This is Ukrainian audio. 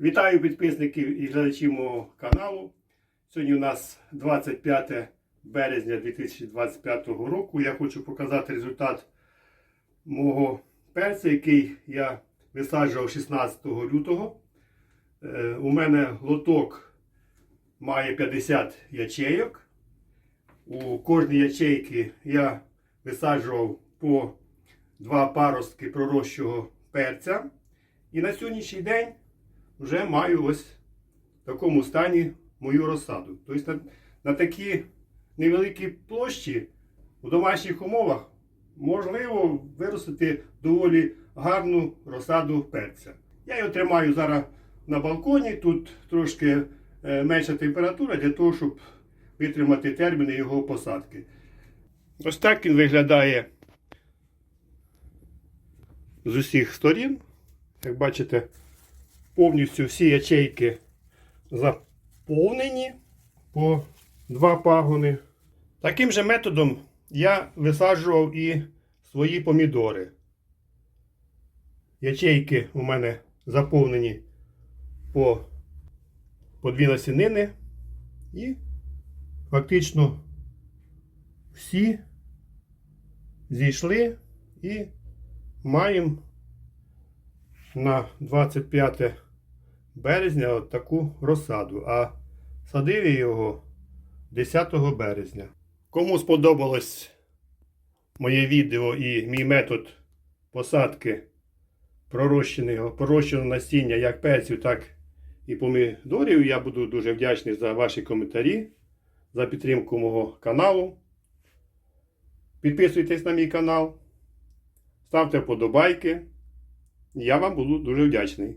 Вітаю підписників і глядачів мого каналу. Сьогодні у нас 25 березня 2025 року. Я хочу показати результат мого перця, який я висаджував 16 лютого. Е, У мене лоток має 50 ячейок. У кожній ячейці я висаджував по два паростки пророщого перця. І на сьогоднішній день вже маю ось в такому стані мою розсаду. Тобто на, на такі невеликі площі у домашніх умовах можливо виростити доволі гарну розсаду перця. Я його тримаю зараз на балконі, тут трошки е, менша температура для того, щоб витримати терміни його посадки. Ось так він виглядає з усіх сторін. Як бачите, повністю всі ячейки заповнені по два пагони. Таким же методом я висаджував і свої помідори. Ячейки у мене заповнені по, по дві насінини. І фактично всі зійшли і маємо на 25 березня от таку розсаду, а садив я його 10 березня. Кому сподобалось моє відео і мій метод посадки пророщеного, пророщеного насіння як перців, так і помідорів, я буду дуже вдячний за ваші коментарі, за підтримку мого каналу. Підписуйтесь на мій канал, ставте вподобайки. Я вам буду дуже вдячний.